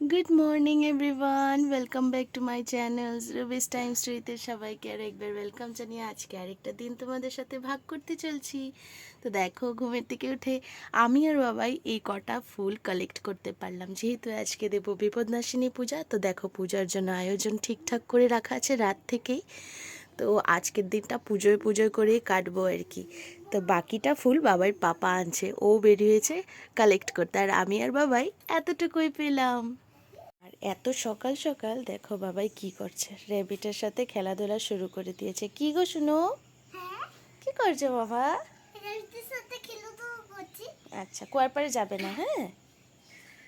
Good morning everyone welcome back to my channels Rubi's time স্ট্রিতে সবাইকে আর একবার welcome জানিয়ে আজকে আরেকটা দিন তোমাদের সাথে ভাগ করতে চলছি। তো দেখো, ঘুমের থেকে উঠে আমি আর বাবাই এই কটা ফুল কালেক্ট করতে পারলাম। যেহেতু আজকে দেবো বিপদনাশিনী পূজা, তো দেখো পূজার জন্য আয়োজন ঠিকঠাক করে রাখা আছে রাত থেকেই। তো আজকের দিনটা পুজোয় পুজোয় করেই কাটবো আর কি। তো বাকিটা ফুল বাবার পাপা আনছে, ও বেরিয়েছে কালেক্ট করতে। আর আমি আর বাবাই এতটুকুই পেলাম। আর এত সকাল সকাল দেখো বাবাই কি করছে। র্যাবিটের সাথে খেলাধুলা শুরু করে দিয়েছে। কি গো শুনো? কি করছ বাবা? আচ্ছা কুয়ার পাড়ে যাবে না হ্যাঁ?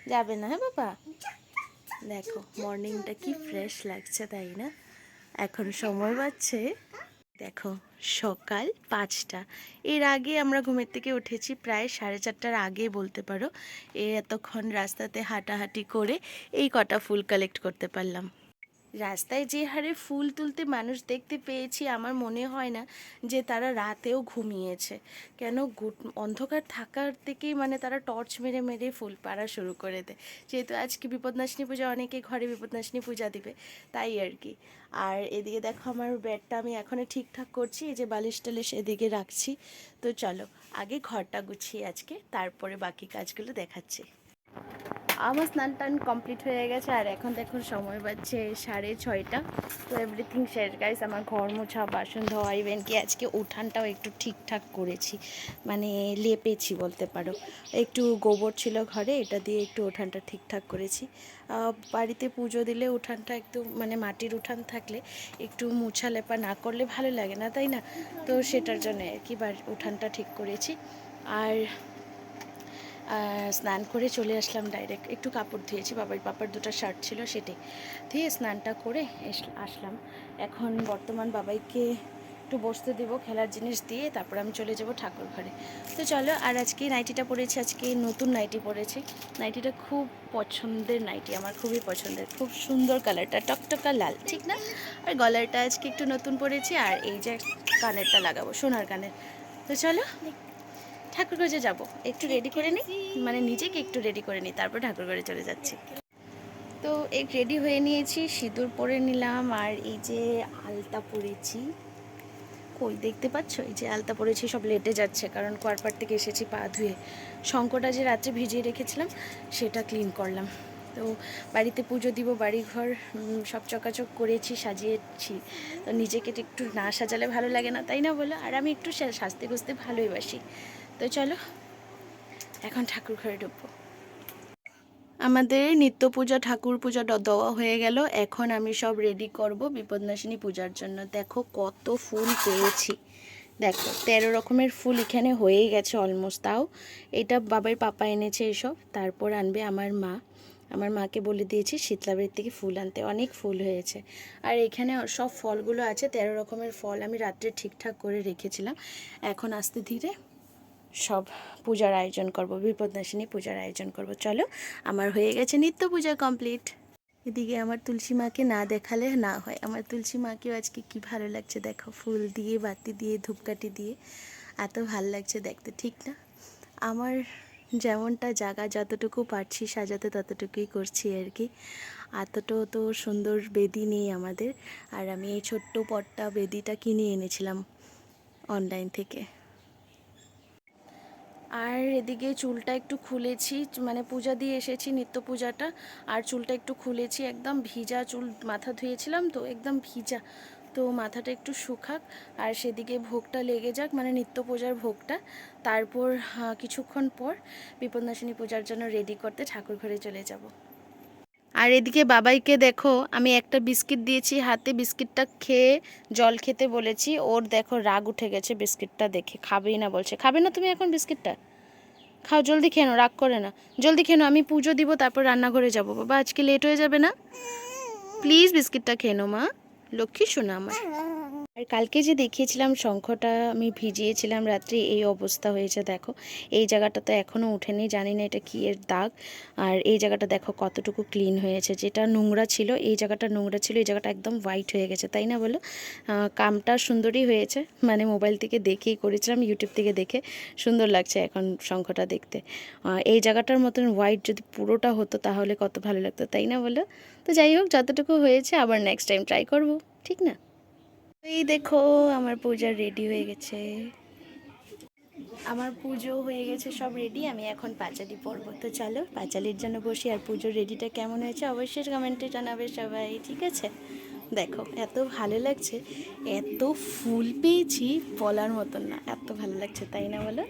যাবে না হ্যাঁ বাবা? দেখো মর্নিংটা কি ফ্রেশ লাগছে তাই না? এখন সময় পাচ্ছে দেখো, সকাল পাঁচটা। এর আগে আমরা ঘুমের থেকে উঠেছি প্রায় সাড়ে চারটার আগে বলতে পারো। এ এতক্ষণ রাস্তাতে হাঁটাহাঁটি করে এই কটা ফুল কালেক্ট করতে পারলাম। রাস্তায় যে হারে ফুল তুলতে মানুষ দেখতে পেয়েছি, আমার মনে হয় না যে তারা রাতেও ঘুমিয়েছে। কেন অন্ধকার থাকার থেকেই মানে তারা টর্চ মেরে মেরে ফুল পাড়া শুরু করে দেয়। যেহেতু আজকে বিপদনাশিনী পূজা, অনেকে ঘরে বিপদনাশিনী পূজা দিবে, তাই আর কি। আর এদিকে দেখো আমার বেডটা আমি এখনও ঠিকঠাক করছি, এই যে বালিশ টালিশ এদিকে রাখছি। তো চলো, আগে ঘরটা গুছিয়ে আজকে, তারপরে বাকি কাজগুলো দেখাচ্ছি। আমার স্নান টান কমপ্লিট হয়ে গেছে আর এখন দেখুন সময় বাজছে সাড়ে ছয়টা। তো এভরিথিং শেষ গাইস আমার ঘর মোছা, বাসন ধোয়া ইভেন কি আজকে উঠানটাও একটু ঠিকঠাক করেছি মানে লেপেছি বলতে পারো। একটু গোবর ছিল ঘরে, এটা দিয়ে একটু উঠানটা ঠিকঠাক করেছি। বাড়িতে পুজো দিলে উঠানটা একটু মানে মাটির উঠান থাকলে একটু মোছা লেপা না করলে ভালো লাগে না, তাই না? তো সেটার জন্য আর কি উঠানটা ঠিক করেছি। আর স্নান করে চলে আসলাম ডাইরেক্ট একটু কাপড় ধুয়েছি বাবার পাপার দুটো শার্ট ছিল সেটাই। ধুয়ে স্নানটা করে আসলাম। এখন বর্তমান বাবাইকে একটু বসতে দেবো, খেলার জিনিস দিয়ে, তারপর আমি চলে যাব ঠাকুর ঘরে। তো চলো, আর আজকে নাইটিটা পরেছি আজকে নতুন নাইটি পরেছি নাইটিটা খুব পছন্দের নাইটি আমার খুবই পছন্দের। খুব সুন্দর কালারটা টকটকা লাল, ঠিক না? আর গলারটা আজকে একটু নতুন পরেছি আর এই যে কানেরটা লাগাবো, সোনার কানের। তো চলো ঠাকুরগঞ্জে যাব। একটু রেডি করে নিই মানে নিজেকে একটু রেডি করে নিই তারপর ঠাকুরগড়ে চলে যাচ্ছি। তো এক রেডি হয়ে নিয়েছি, সিঁদুর পরে নিলাম, আর এই যে আলতা পরেছি, কই দেখতে পাচ্ছ? এই যে আলতা পরেছি, সব লেটে যাচ্ছে, কারণ কোয়ারপার থেকে এসেছি পা ধুয়ে। শঙ্কটা যে রাত্রে ভিজিয়ে রেখেছিলাম, সেটা ক্লিন করলাম। তো বাড়িতে পুজো দিব, বাড়িঘর সব চকাচক করেছি, সাজিয়েছি। তো নিজেকে একটু না সাজালে ভালো লাগে না, তাই না বলো? আর আমি একটু সাজতে গুজতে ভালোই বাসি। তো চলো, এখন ঠাকুর ঘরে ঢুকবো। আমাদের নিত্য পূজা, ঠাকুর পূজা দেওয়া হয়ে গেল। এখন আমি সব রেডি করব বিপদনাশিনী পূজার জন্য। দেখো কত ফুল পেয়েছি। দেখো, তেরো রকমের ফুল এখানে হয়েই গেছে অলমোস্ট তাও। এটা বাবার পাপা এনেছে এসব। তারপর আনবে আমার মা। আমার মাকে বলে দিয়েছি শীতলাবাড়ির থেকে ফুল আনতে। অনেক ফুল হয়েছে। আর এখানে সব ফলগুলো আছে। তেরো রকমের ফল আমি রাত্রে ঠিকঠাক করে রেখেছিলাম। এখন আস্তে ধীরে সব পূজার আয়োজন করব, বিপদনাশিনী পূজার আয়োজন করব। চলো, আমার হয়ে গেছে নিত্য পূজা কমপ্লিট এদিকে আমার তুলসী মাকে না দেখালে না হয়। আমার তুলসী মাকেও আজকে কি ভালো লাগছে দেখো, ফুল দিয়ে, বাতি দিয়ে, ধূপকাঠি দিয়ে। এত ভালো লাগছে দেখতে, ঠিক না? আমার যেমনটা জায়গা যতটুকু পারছি সাজাতে ততটুকুই করছি আর কি। এতটাও তো সুন্দর বেদি নেই আমাদের। আর আমি এই ছোট্ট পটটা বেদিটা কিনে এনেছিলাম অনলাইন থেকে। আর এদিকে চুলটা একটু খুলেছি মানে পূজা দিয়ে এসেছি নিত্য পূজাটা, আর চুলটা একটু খুলেছি, একদম ভিজা চুল মাথা ধুয়েছিলাম তো, একদম ভিজা। তো মাথাটা একটু শুকাক, আর সেদিকে ভোগটা লেগে যাক মানে নিত্য পূজার ভোগটা। তারপর কিছুক্ষণ পর বিপদনাশিনী পূজার জন্য রেডি করতে ঠাকুর ঘরে চলে যাব। আর এদিকে বাবাইকে দেখো, আমি একটা বিস্কিট দিয়েছি হাতে, বিস্কিটটা খেয়ে জল খেতে বলেছি। ওর দেখো রাগ উঠে গেছে বিস্কিটটা দেখে, খাবেই না বলছে। খাবে না তুমি এখন বিস্কিটটা? খাও, জলদি খেয়ে রাগ করে না। জলদি খেয়ে আমি পুজো দিব, তারপর রান্নাঘরে যাব। বাবা, আজকে লেট হয়ে যাবে না? প্লিজ বিস্কিটটা খেয়ে মা। লক্ষ্মী, শোনা আমার আর কালকে যে দেখিয়েছিলাম শঙ্খটা আমি ভিজিয়েছিলাম রাত্রে, এই অবস্থা হয়েছে দেখো। এই জায়গাটা তো এখনও উঠেনি জানি না এটা কী এর দাগ। আর এই জায়গাটা দেখো কতটুকু ক্লিন হয়েছে। যেটা নোংরা ছিল, এই জায়গাটা নোংরা ছিল, এই জায়গাটা একদম হোয়াইট হয়ে গেছে, তাই না বলো? কামটা সুন্দরই হয়েছে মানে মোবাইল থেকে দেখেই করেছিলাম ইউটিউব থেকে দেখে সুন্দর লাগছে এখন শঙ্খটা দেখতে। এই জায়গাটার মতন হোয়াইট যদি পুরোটা হতো তাহলে কত ভালো লাগতো, তাই না বলো? তো যাই হোক, যতটুকু হয়েছে আবার নেক্সট টাইম ট্রাই করব, ঠিক না? এই দেখো, আমার পূজা রেডি হয়ে গেছে। আমার পুজো হয়ে গেছে, সব রেডি আমি এখন পাঁচালি পরব। তো চলো, পাঁচালির জন্য বসি, আর পুজোর রেডিটা কেমন হয়েছে অবশ্যই কমেন্টে জানাবে সবাই, ঠিক আছে? দেখো, এত ভালো লাগছে, এত ফুল পেয়েছি বলার মতন না, এত ভালো লাগছে, তাই না বলো?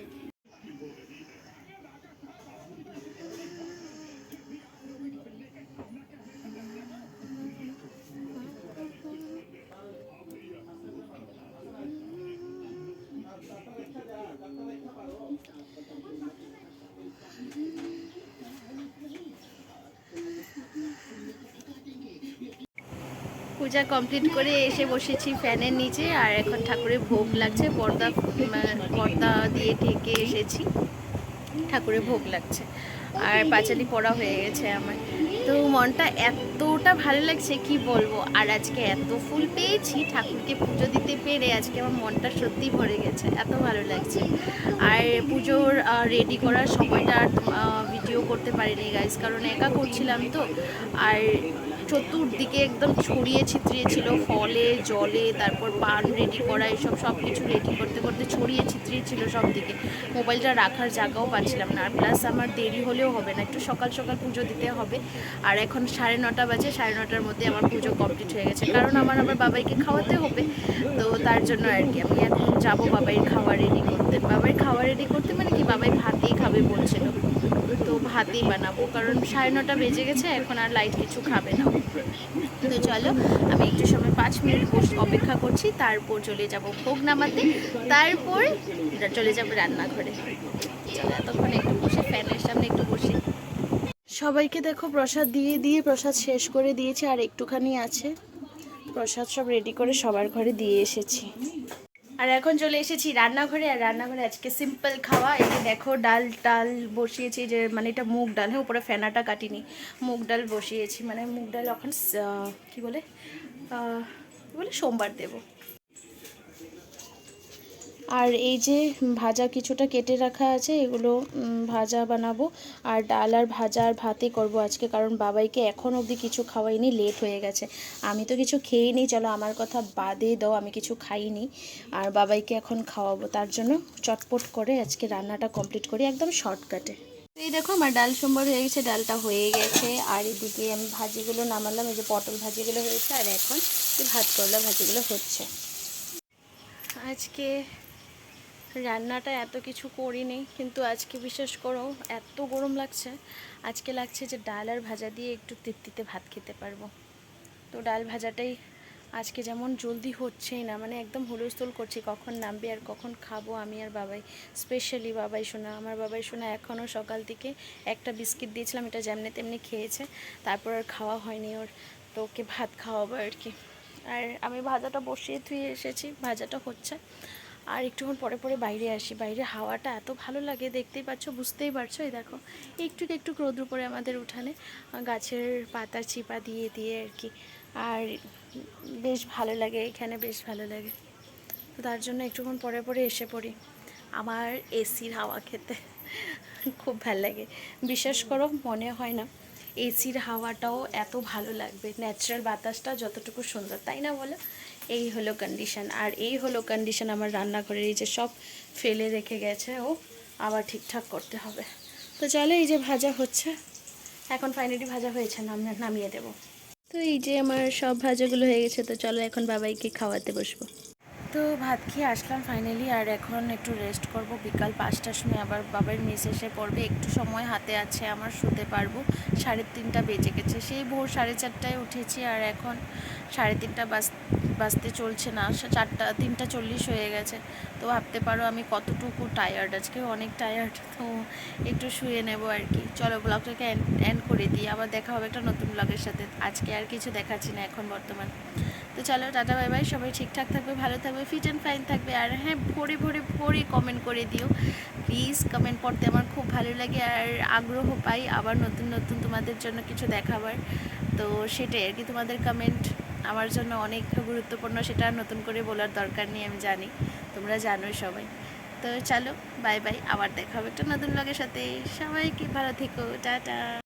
পূজা কমপ্লিট করে এসে বসেছি ফ্যানের নিচে, আর এখন ঠাকুরের ভোগ লাগছে, পর্দা পর্দা দিয়ে ঢেকে এসেছি। ঠাকুরের ভোগ লাগছে। আর পাঁচালি পড়া হয়ে গেছে আমার। তো মনটা এতটা ভালো লাগছে, কি বলব? আর আজকে এত ফুল পেয়েছি, ঠাকুরকে পুজো দিতে পেরে আজকে আমার মনটা সত্যি ভরে গেছে, এত ভালো লাগছে। আর পুজোর রেডি করার সময়টা ভিডিও করতে পারিনি গাইজ কারণ একা করছিলাম তো। আর চতুর্দিকে একদম ছড়িয়ে ছিত্রিয়ে ছিল, ফলে, জলে, তারপর পান রেডি করা, এসব সব কিছু রেডি করতে করতে ছড়িয়ে ছিত্রিয়ে ছিল সব দিকে মোবাইলটা রাখার জায়গাও পাচ্ছিলাম না, আর প্লাস আমার দেরি হলেও হবে না, একটু সকাল সকাল পুজো দিতে হবে। আর এখন সাড়ে নটা বাজে, সাড়ে নটার মধ্যে আমার পুজো কমপ্লিট হয়ে গেছে। কারণ আমার আমার বাবাইকে খাওয়াতে হবে, তো তার জন্য আর কি আমি এখন যাব বাবাইয়ের খাওয়া রেডি করতে। বাবাই খাওয়া রেডি করতে মানে কি, বাবাই ভাতেই খাবে বলছিল। তো ভাতেই বানাবো, কারণ সাড়ে নটা বেজে গেছে, এখন আর লাইট কিছু খাবে না। তো চলো, আমি একটু সময় পাঁচ মিনিট অপেক্ষা করছি, তারপর চলে যাব ভোগ নামাতে তারপর চলে যাব রান্নাঘরে। চলো, এতক্ষণ একটু বসে, ফ্যানের সামনে একটু বসে। সবাইকে দেখো, প্রসাদ দিয়ে দিয়ে, প্রসাদ শেষ করে দিয়েছি, আর একটুখানি আছে। প্রসাদ সব রেডি করে সবার ঘরে দিয়ে এসেছি। আর এখন চলে এসেছি রান্নাঘরে। আর রান্নাঘরে আজকে সিম্পল খাওয়া। এই দেখো ডাল টাল বসিয়েছি যে মানে এটা মুগ ডাল। হ্যাঁ উপরে ফেনাটা কাটিনি। মুগ ডাল বসিয়েছি। মানে মুগ ডাল এখন কি বলে? বলে? সোমবার দেব। আর এই যে ভাজা কিছুটা কেটে রাখা আছে, এগুলো ভাজা বানাবো। আর ডাল আর ভাজা আর ভাতই করব আজকে, কারণ বাবাইকে এখন অবধি কিছু খাওয়াইনি লেট হয়ে গেছে। আমি তো কিছু খেয়েই নিই চলো আমার কথা বাদে দাও, আমি কিছু খাইনি। আর বাবাইকে এখন খাওয়াবো, তার জন্য চটপট করে আজকে রান্নাটা কমপ্লিট করি, একদম শর্টকাটে এই দেখো, আমার ডাল সম্বর হয়ে গেছে, ডালটা হয়ে গেছে। আর এদিকে আমি ভাজিগুলো নামালাম, এই যে পটল ভাজিগুলো হয়েছে, আর এখন ভাত করলা ভাজিগুলো হচ্ছে। আজকে রান্নাটা এত কিছু করিনি, কিন্তু আজকে বিশেষ করো এত গরম লাগছে, আজকে লাগছে যে ডাল আর ভাজা দিয়ে একটু তৃপ্তিতে ভাত খেতে পারব। তো ডাল ভাজাটাই আজকে যেমন জলদি হচ্ছেই না মানে একদম হুলস্থুল করছি, কখন নামবে আর কখন খাব আমি আর বাবাই স্পেশালি বাবাই শোনা আমার বাবাই শোনা এখনও সকাল থেকে একটা বিস্কিট দিয়েছিলাম, এটা যেমনি তেমনি খেয়েছে, তারপর আর খাওয়া হয়নি ওর, তো ওকে ভাত খাওয়াবো আর কি। আর আমি ভাজাটা বসিয়ে ধুয়ে এসেছি, ভাজাটা হচ্ছে। আর একটুক্ষণ পরে পরে বাইরে আসি। বাইরে হাওয়াটা এত ভালো লাগে, দেখতেই পাচ্ছ, বুঝতেই পারছ, এই দেখো। একটু একটু রোদ্র পরে আমাদের উঠানে। গাছের পাতা চিপা দিয়ে দিয়ে আর কি। আর বেশ ভালো লাগে, এখানে বেশ ভালো লাগে। তার জন্য একটুক্ষণ পরে পরে এসে পড়ি। আমার এসির হাওয়া খেতে খুব ভালো লাগে। বিশ্বাস করো, মনে হয় না, এসির হাওয়াটাও এত ভালো লাগবে। ন্যাচারাল বাতাসটা যতটুকু সুন্দর, তাই না বলো? এই হলো কন্ডিশন আর এই হলো কন্ডিশন আমার রান্নাঘরের, এই যে সব ফেলে রেখে গেছে, ও আবার ঠিকঠাক করতে হবে। তো চলো এই যে ভাজা হচ্ছে, এখন ফাইনালি ভাজা হয়েছে নাম নামিয়ে দেবো। তো এই যে আমার সব ভাজাগুলো হয়ে গেছে, তো চলো এখন বাবাইকে খাওয়াতে বসবো। তো ভাত খেয়ে আসলাম ফাইনালি আর এখন একটু রেস্ট করব। বিকাল পাঁচটার সময় আবার বাবার মেস এসে পড়বে। একটু সময় হাতে আছে আমার, শুতে পারব। সাড়ে তিনটা বেজে গেছে। সেই ভোর সাড়ে চারটায় উঠেছি, আর এখন সাড়ে তিনটা বাজ, বাজতে চলছে না। চারটা, তিনটা চল্লিশ হয়ে গেছে। তো ভাবতে পারো আমি কতটুকু টায়ার্ড আজকে অনেক টায়ার্ড তো একটু শুয়ে নেব আর কি। চলো ব্লগটাকে এন্ড করে দিই। আবার দেখা হবে একটা নতুন ব্লগের সাথে। আজকে আর কিছু দেখাচ্ছি না এখন বর্তমান। তো চলো, টাটা, বাই বাই। সবাই ঠিকঠাক থাকবে, ভালো থাকবে ফিট অ্যান্ড ফাইন থাকবে। আর হ্যাঁ ভরে ভরে ভরে কমেন্ট করে দিও। প্লিজ কমেন্ট পড়তে আমার খুব ভালো লাগে আর আগ্রহ পাই আবার নতুন নতুন তোমাদের জন্য কিছু দেখাবার। তো সেটাই আর কি, তোমাদের কমেন্ট আমার জন্য অনেক গুরুত্বপূর্ণ, সেটা নতুন করে বলার দরকার নেই, আমি জানি। তোমরা জানোই সবাই। তো চলো, বাই বাই। আবার দেখা হবে একটা নতুন ব্লগের সাথে। সবাইকে ভালো থেকো। টাটা।